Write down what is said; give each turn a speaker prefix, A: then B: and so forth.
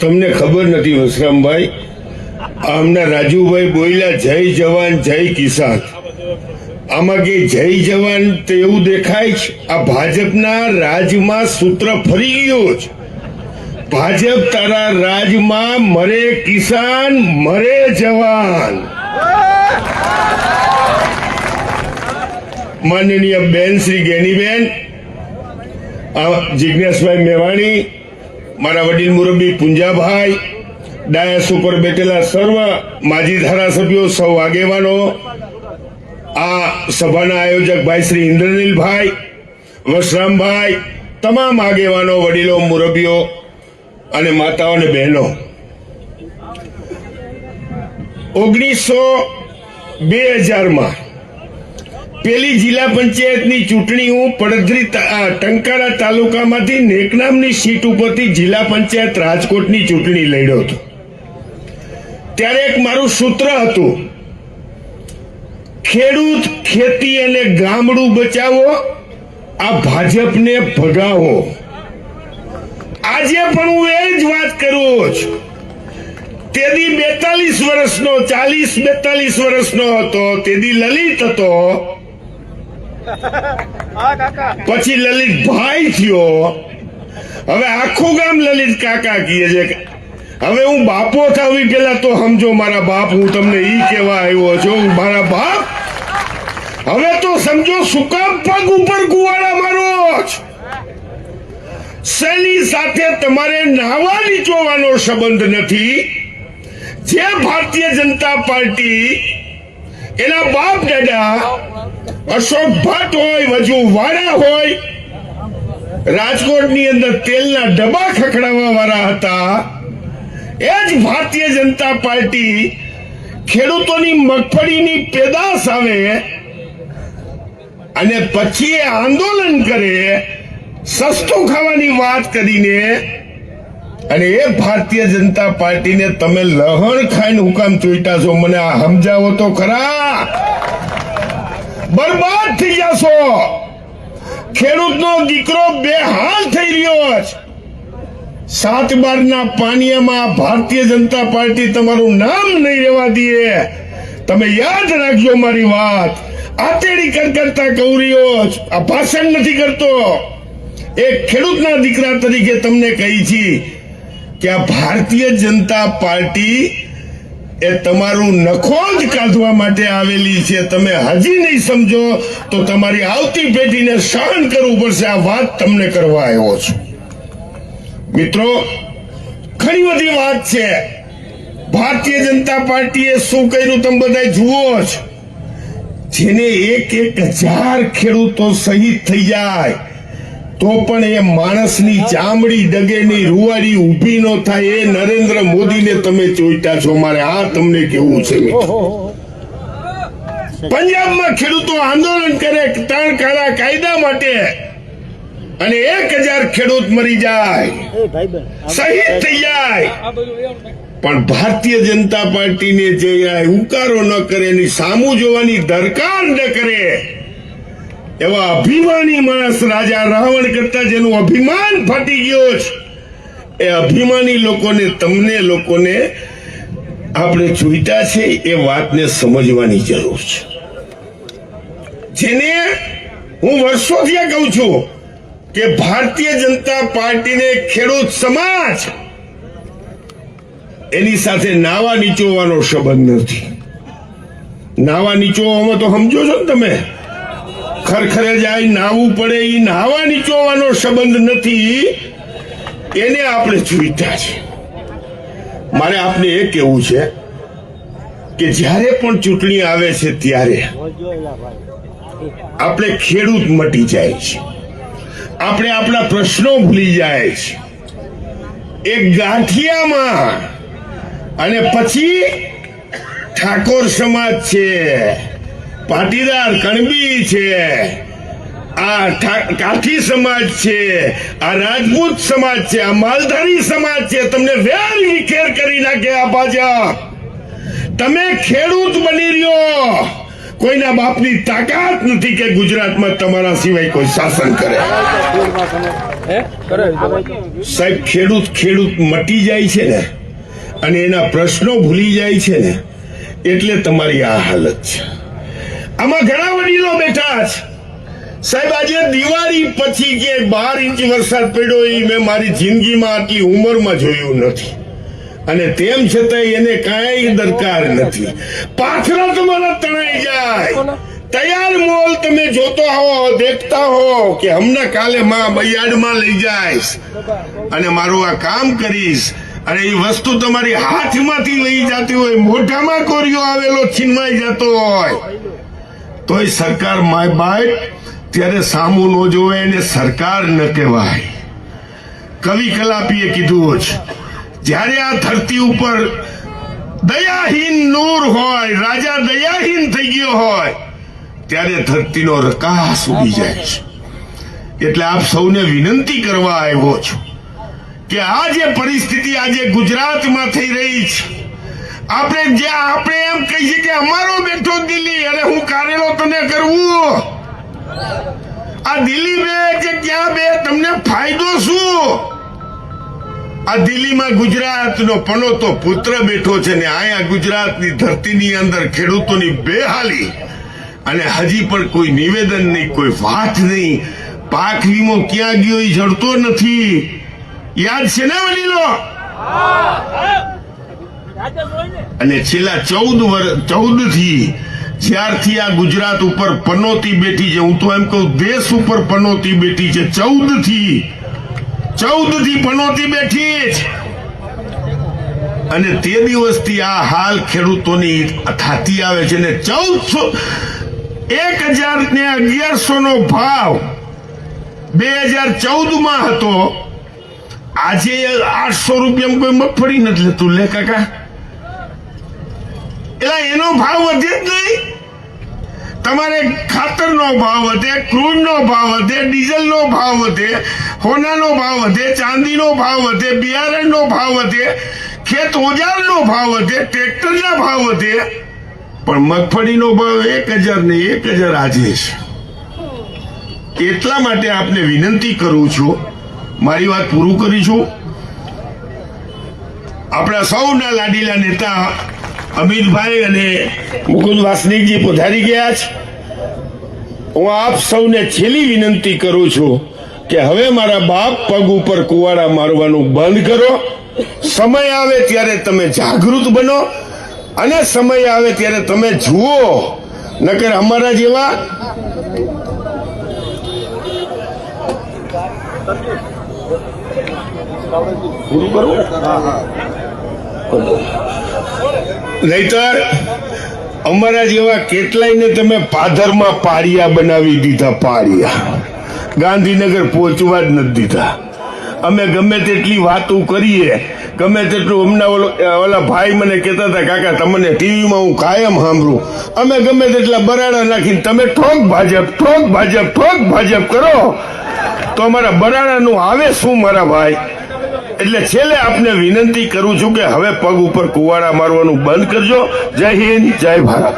A: તમને ખબર નથી વસરામભાઈ આમના રાજુભાઈ બોલ્યા, જય જવાન, જય કિસાન. આમાં કે જય જવાન તો એવું દેખાય છે આ ભાજપના રાજમાં સૂત્ર ફરી ગયો છે ભાજપ તારા રાજમાં મરે કિસાન, મરે જવાન. માનનીય બેન શ્રી ગેનીબેન જિજ્ઞેશભાઈ મેવાણી મારા વડીલ મુરબ્બી પુંજાભાઈ ડાયસ ઉપર બેઠેલા સર્વ માજી ધારાસભ્યો, સૌ આગેવાનો, આ સભાના આયોજક ભાઈ શ્રી ઇન્દ્રનીલભાઈ વસરામભાઈ તમામ આગેવાનો, વડીલો મુરબીઓ અને માતાઓ અને બહેનો. ઓગણીસો બે હજારમાં પેલી જિલ્લા પંચાયતની ચૂંટણી હું પડધરી ટંકારા તાલુકામાંથી નેકનામની સીટ ઉપરથી જિલ્લા પંચાયત રાજકોટની ચૂંટણી લડ્યો હતો. ત્યારે એક મારું સૂત્ર હતું, ખેડૂત, ખેતી અને ગામડું બચાવો, આ ભાજપને ભગાવો. આજે પણ હું એ જ વાત કરું છું. તેદી બેતાલીસ વર્ષનો ચાલીસ બેતાલીસ વર્ષનો હતો તેદી લલિત હતો. પછી લલિત ભાઈ થયો. હવે આખું ગામ લલિત કાકા કહે છે હવે હું બાપો થાવી પેલા તો સમજો મારા બાપ હું તમને ઈ કહેવા આવ્યો છું મારા બાપ. હવે તો સમજો સુકામ પગ ઉપર કુવાડા મારો. શેની સાથે તમારે નાવા નીચોવાનો સંબંધ નથી? જે ભારતીય જનતા પાર્ટી, એના બાપ દાદા અશોક ભટ્ટ હોય, વજુ વાળા હોય, રાજકોટની અંદર તેલના ડબ્બા ખખડાવવા વાળા હતા. એ જ ભારતીય જનતા પાર્ટી ખેડૂતોની મગફળીની પેદાશ આવે અને પછી આંદોલન કરે, સસ્તું ખાવાની વાત કરીને અને એ ભારતીય જનતા પાર્ટીને તમે લહણ ખાઈને હુકામ ચોઈટા છો. મને આ સમજાવો તો ખરા. બરબાદ થઈ જશો. ખેડૂતનો દીકરો બેહાલ થઈ રહ્યો છે સાત બારના પાણીયામાં ભારતીય જનતા પાર્ટી તમારું નામ નહીં રહેવા દે તમે યાદ રાખજો મારી વાત. આતેડી કરકરતા કૌરીઓ. આ ભાષણ નથી કરતો. એક ખેડૂતના દીકરા તરીકે તમને કહી છી કે આ ભારતીય જનતા પાર્ટી એ તમારું નખો જ કાઢવા માટે આવેલી છે. તમે હજી નહીં સમજો તો તમારી આવતી પેઢીને સહન કરવું પડશે. આ વાત તમને કરવા આવ્યો છું. મિત્રો, ઘણી બધી વાત છે. ભારતીય જનતા પાર્ટીએ શું કર્યું તમે બધા જુઓ જ. જેને એક એક હજાર ખેડૂતો શહીદ થઈ જાય. તો પણ એ માણસની ચામડી ડગેની રૂવાડી ઊભી ન થાય એ નરેન્દ્ર મોદીને તમે ચોઈટા છો. મારે આ તમને કેવું છે પંજાબમાં ખેડૂતો આંદોલન કરે ત્રણ કાળા કાયદા માટે અને એક હજાર ખેડૂત મરી જાય. શહીદ થઈ જાય. પણ ભારતીય જનતા પાર્ટીને જે ઉકારો ન કરે એની સામુ જોવાની દરકાર ન કરે. એવા અભિમાની માણસ રાજા રાવણ કરતા જેનું અભિમાન ફાટી ગયો છે. એ અભિમાની લોકોને, તમને લોકોને આપણે જોઈતા છે, એ વાતને સમજવાની જરૂર છે. જેને હું વર્ષોથી કહું છું કે ભારતીય જનતા પાર્ટીને ખેડૂત સમાજ એની સાથે નાવા નીચોવાનો સંબંધ નથી. નાવા નીચોવામાં તો સમજો છો ને તમે? ખરખરે જાય, નાવું પડે એ નાવા નીચોવાનો સંબંધ નથી. એને આપણે જોઈતા છે. મારે આપને એ કહેવું છે કે જ્યારે પણ ચૂંટણી આવે છે ત્યારે આપણે ખેડૂત મટી જાય છે. આપણે આપણા પ્રશ્નો ભૂલી જાય છે. એક ગાંઠિયામાં અને પછી ઠાકોર સમાજ છે. પાટીદાર કણબી છે. આ કાઠી સમાજ છે આ રાજપૂત સમાજ છે આ માલધારી સમાજ છે. તમને વેર વિખેર કરી નાખે આ ભાજપ તમે ખેડૂત બની રહ્યો. કોઈના બાપની તાકાત નથી કે ગુજરાતમાં તમારા સિવાય કોઈ શાસન કરે. સાહેબ ખેડૂત ખેડૂત મટી જાય છે ને અને એના પ્રશ્નો ભૂલી જાય છે ને એટલે તમારી આ હાલત છે. આમાં ઘણા વડીલો બેઠા છે. સાહેબ આજે દિવાળી પછી કે બાર ઇંચ વરસાદ પડ્યો એ મેં મારી જિંદગીમાં આટલી ઉંમરમાં જોયું નથી. અને તેમ છતાંય એને કાંઈ દરકાર નથી. પાથરા તમારા તણાઈ જાય. તૈયાર મોલ તમે જોતો હો દેખતા હો કે હમણાં કાલે માં બૈયાડમાં લઈ જઈશ. અને મારું આ કામ કરીશ. અને એ વસ્તુ તમારી હાથમાંથી લઈ જતી હોય મોઢામાં કોરિયો આવેલો છીનવાઈ જતો હોય. તોય સરકાર માય બાય, ત્યારે સામું ન જોવે એને સરકાર ન કહેવાય. કવિ કલાપીએ કીધું જ, જ્યારે આ ધરતી ઉપર દયાહીન નૂર હોય, રાજા દયાહીન થઈ ગયો હોય, ત્યારે ધરતીનો રકાસ ઉડી જાય છે. એટલે આપ સૌને વિનંતી કરવા આવ્યો છું કે આ જે પરિસ્થિતિ આજે ગુજરાતમાં થઈ રહી છે આપણે જે આપણે એમ કહીએ કે અમારો બેઠો દિલ્હી અને હું કાર્યલો તને કરવું આ દિલ્હી બે કે ક્યાં બે? તમને ફાયદો શું? આ દિલ્હીમાં ગુજરાતનો પનોતો પુત્ર બેઠો છે ને અહીંયા ગુજરાતની ધરતીની અંદર ખેડૂતોની બેહાલી. અને હજી પણ કોઈ નિવેદન નહીં, કોઈ વાત નહીં. પાક વીમો ક્યાં ગયો એ જડતો નથી. યાદ છે ને વડીલો? અને છેલ્લા ચૌદ વર્ષ ચૌદથી જ્યારથી આ ગુજરાત ઉપર પનોતી બેઠી છે. હું તો એમ કહું, દેશ ઉપર પનોતી બેઠી છે. ચૌદથી ચૌદથી પનોતી બેઠી છે અને તે દિવસથી આ હાલ ખેડૂતોની થતી આવે છે ને ચૌદસો, એક હજાર ને અગિયારસો નો ભાવ બે હજાર ચૌદમાં હતો. આજે આઠસો રૂપિયા કોઈ મગફળી નથી લેતું. લે કાકા. એટલે એનો ભાવ વધે જ નહીં. તમારે ખાતરનો ભાવ વધે, ક્રૂડનો ભાવ વધે, ડીઝલનો ભાવ વધે, હોનાનો ભાવ વધે, ચાંદીનો ભાવ વધે, બિયારણનો ભાવ વધે, ખેત ઓજારનો ભાવ વધે, ટ્રેક્ટરના ભાવ વધે. પણ મગફળીનો ભાવ એક હજાર ને એક હજાર આજે છે. એટલા માટે આપને વિનંતી કરું છું, મારી વાત પૂરું કરીશું. આપણા સૌના લાડીલા નેતા અમિતભાઈ અને મુકુંદ વાસનિકજી પધારી ગયા છે. હું આપ સૌને છેલ્લી વિનંતી કરું છું કે હવે મારા બાપ પગ ઉપર કુવાડા મારવાનું બંધ કરો. સમય આવે ત્યારે તમે જાગૃત બનો અને સમય આવે ત્યારે તમે જુઓ. નકર અમારા જેવા પૂરું કરું નહીતર અમારા જેવા કેટલાયને તમે પાધરમાં પાળિયા બનાવી દીધા, પાળિયા. ગાંધીનગર પહોંચવા જ નથી દીધા. અમે ગમે તેટલી વાતો કરીએ, ગમે તેટલું હમણાં ઓલો ઓલા ભાઈ મને કહેતા હતા, કાકા, તમને ટીવીમાં હું કાયમ સાંભળું. અમે ગમે તેટલા બરાડા નાખીને તમે ઠોક ભાજપ ઠોક ભાજપ ઠોક ભાજપ કરો. તો અમારા બરાડાનું આવે શું મારા ભાઈ? એટલે છેલ્લે આપને વિનંતી કરું છું કે હવે પગ ઉપર કુવાડા મારવાનું બંધ કરજો. જય હિન્દ, જય ભારત.